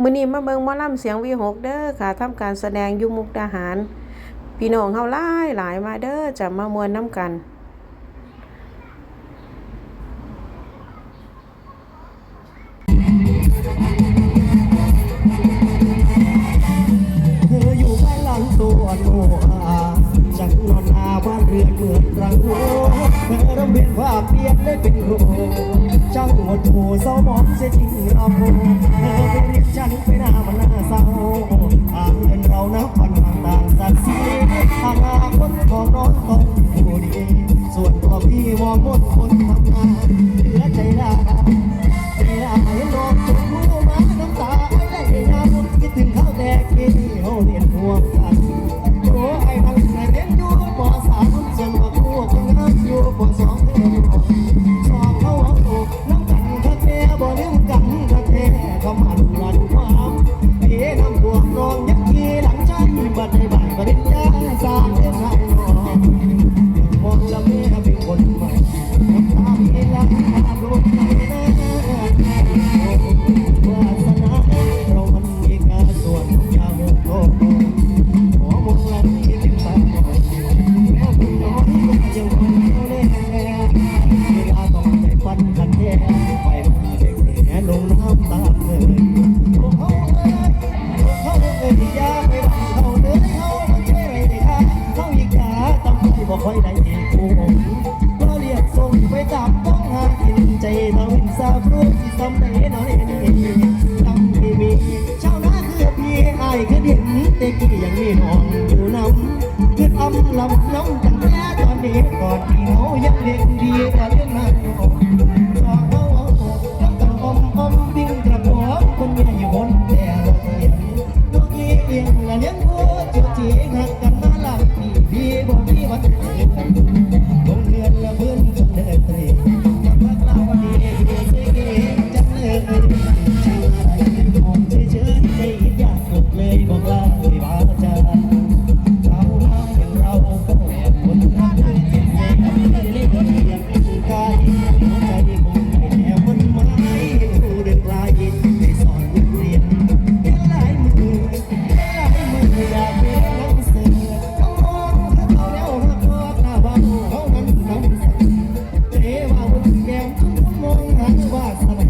มื้อนี้มาเบิงหมอลำเสียงวีหกเด้อค่ะทำการแสดงยู่มุกดาหาร พี่น้องเฮาหลายหลายมาเด้อจะมามวนน้ำกัน เธออยู่บ้านหลังตัวโนอาจังนอนอาบ้านเรือนเหมือนรังโหเธอรำเบียนภาเปลี่ยนได้เป็นโร ดหูเศร้าหมองเสียจริงเราเธอไปเรียกฉันไปหน้ามันน่าเศร้าอ่างเงินเรานับพันห่างต่างสักสีอนาคตของน้องต้องผู้ดี ส่วนตัวพี่มองมดคนทำงาน ก็เรียกส่งไปตามต้องหากินใจเท่าหินซาฟรุที่ซ้ำได้น้อยนี่ลำที่มีชาวนาคือพี่ไอ้คือเห็นเต็กี้ยังมีน้องอยู่น้ำคืออำลำน้องจังแท้ตอนนี้ก่อนที่เขายังเด็กดีกว่าเรื่องนั้นสองเขาเอาอกแล้วก็อมอมวิ่งกระบอกคนเมียอยู่บนแต่เราเห็นลูกนี้เองและเลี้ยงวัวจุดจีหักกันมาหลังปีดีบ่มีวัน ว่าสนา